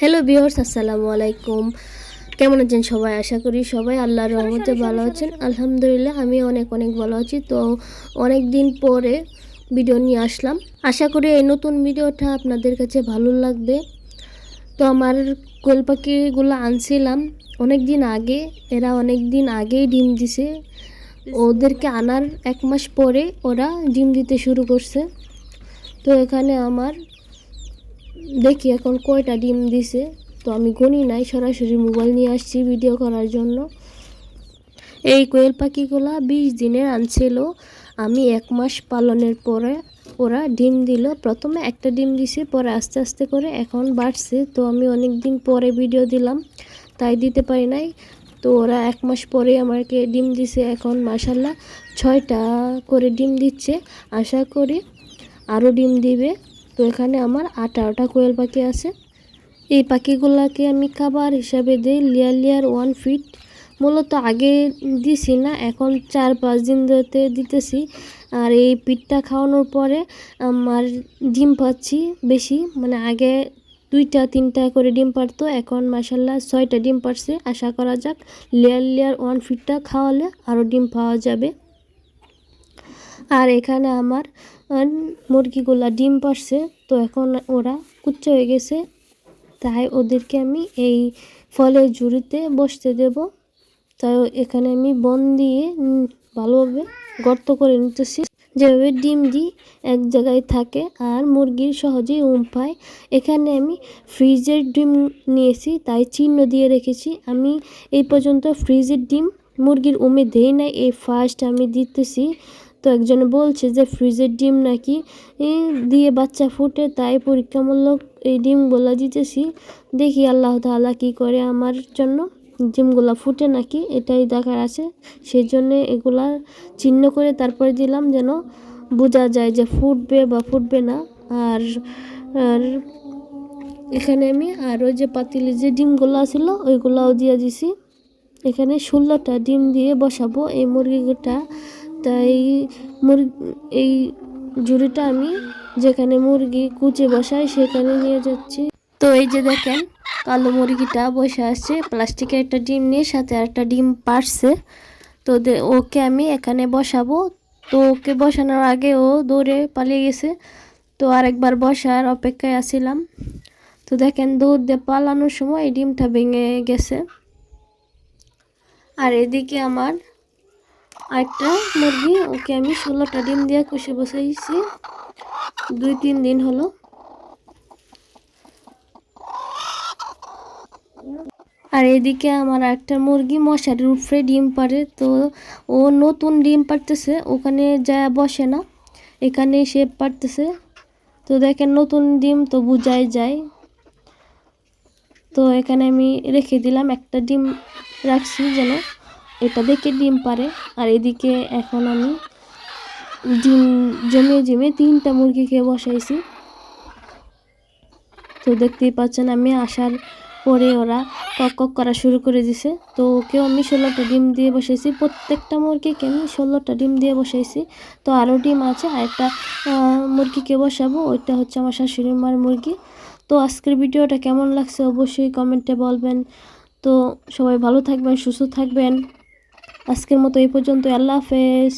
Hello বিহর্স আসসালামু আলাইকুম। কেমন আছেন সবাই? আশা করি সবাই আল্লাহর রহমতে ভালো আছেন। আলহামদুলিল্লাহ, আমি অনেক অনেক ভালো আছি। তো অনেক দিন পরে ভিডিও নিয়ে আসলাম। আশা করি এই নতুন ভিডিওটা আপনাদের কাছে ভালো লাগবে। তো আমার কোয়েল পাখিগুলো আনছিলাম অনেক দিন আগে। এরা অনেক দিন আগেই ডিম দিছে। ওদেরকে আনার এক মাস পরে ওরা ডিম দিতে শুরু করছে। তো এখানে আমার দেখি এখন কয়টা ডিম দিছে। তো আমি গনি নাই, সরাসরি মোবাইল নিয়ে আসছি ভিডিও করার জন্য। এই কোয়েল পাখিগুলা বিশ দিনের আনছিল। আমি এক মাস পালনের পরে ওরা ডিম দিল। প্রথমে একটা ডিম দিছে, পরে আস্তে আস্তে করে এখন বাড়ছে। তো আমি অনেক দিন পরে ভিডিও দিলাম, তাই দিতে পারি নাই। তো ওরা এক মাস পরে আমাকে ডিম দিছে। এখন মাসাল্লাহ ছয়টা করে ডিম দিচ্ছে। আশা করি আরও ডিম দিবে। তো এখানে আমার আঠারোটা কোয়েল পাখি আছে। এই পাখিগুলোকে আমি খাবার হিসাবে দিই লেয়ার লেয়ার ওয়ান ফিট মূলত আগে দিছি না, এখন চার পাঁচ দিন ধরে দিতেছি। আর এই পিঠটা খাওয়ানোর পরে আমার ডিম পাচ্ছি বেশি মানে আগে দুইটা, তিনটা করে ডিম পারতো, এখন মাসাল্লাহ ছয়টা ডিম পারছে। আশা করা যাক লেয়ার লেয়ার ওয়ান ফিটটা খাওয়ালে আরও ডিম পাওয়া যাবে। আর এখানে আমার মুরগিগুলা ডিম পারছে, তো এখন ওরা কুচ্চা হয়ে গেছে। তাই ওদেরকে আমি এই ফলের ঝুড়িতে বসতে দেব। তাই এখানে আমি বন দিয়ে ভালোভাবে গর্ত করে নিতেছি। যেভাবে ডিম দিই, এক জায়গায় থাকে আর মুরগির সহজেই উম পায়। এখানে আমি ফ্রিজের ডিম নিয়েছি, তাই চিহ্ন দিয়ে রেখেছি। আমি এই পর্যন্ত ফ্রিজের ডিম মুরগির উমে দেই নাই, এই ফার্স্ট আমি দিতেছি। তো একজন বলছে যে, ফ্রিজের ডিম নাকি দিয়ে বাচ্চা ফুটে, তাই পরীক্ষামূলক এই ডিমগুলো দিতেছি। দেখি আল্লাহ তাআলা কি করে আমার জন্য। ডিমগুলো ফুটে নাকি, এটাই দেখার আছে। সেই জন্যে এগুলা চিহ্ন করে তারপরে দিলাম যেন বোঝা যায় যে ফুটবে বা ফুটবে না। আর আর এখানে আমি আরও যে পাতিলে যে ডিমগুলো ছিল ওইগুলাও দিয়ে দিছি। এখানে ষোলোটা ডিম দিয়ে বসাবো। এই মুরগিটা তাই মুরগি, এই ঝুড়িটা আমি যেখানে মুরগি কুচে বসাই সেখানে নিয়ে যাচ্ছি। তো এই যে দেখেন, কালো মুরগিটা বসে আছে প্লাস্টিকের একটা ডিম নিয়ে সাথে একটা ডিম পারছে তো ওকে আমি এখানে বসাবো। তো ওকে বসানোর আগে ও দৌড়ে পালিয়ে গেছে। তো আরেকবার বসার অপেক্ষায় আছিলাম। তো দেখেন, দৌড় দিয়ে পালানোর সময় এই ডিমটা ভেঙে গেছে। আর এদিকে আমার আরেকটা মুরগি, ওকে আমি ষোলোটা ডিম দিয়ে কষে বসাইছি। দুই, তিন দিন হলো। আর এদিকে আমার একটা মুরগি মশারির উপরে ডিম পারে তো ও নতুন ডিম পারতেছে ওখানে যা বসে না। এখানে সে পারতেছে তো দেখেন নতুন ডিম তো বুঝাই যায়। তো এখানে আমি রেখে দিলাম, একটা ডিম রাখছি যেন। এটা দেখে ডিম পারে। আর এদিকে এখন আমি ডিম জমিয়ে জমিয়ে তিনটা মুরগিকে বসাইছি। তো দেখতেই পাচ্ছেন আমি আসার পরে ওরা কক কক করা শুরু করে দিছে। তো ওকেও আমি ষোলোটা ডিম দিয়ে বসাইছি। প্রত্যেকটা মুরগিকে আমি ষোলোটা ডিম দিয়ে বসাইছি। তো আরও ডিম আছে, আর একটা মুরগিকে বসাবো। ওইটা হচ্ছে আমার শাশুড়ি মার মুরগি। তো আজকের ভিডিওটা কেমন লাগছে অবশ্যই কমেন্টে বলবেন। তো সবাই ভালো থাকবেন, সুস্থ থাকবেন। আজকের মতো এই পর্যন্ত আল্লাহ হাফেজ।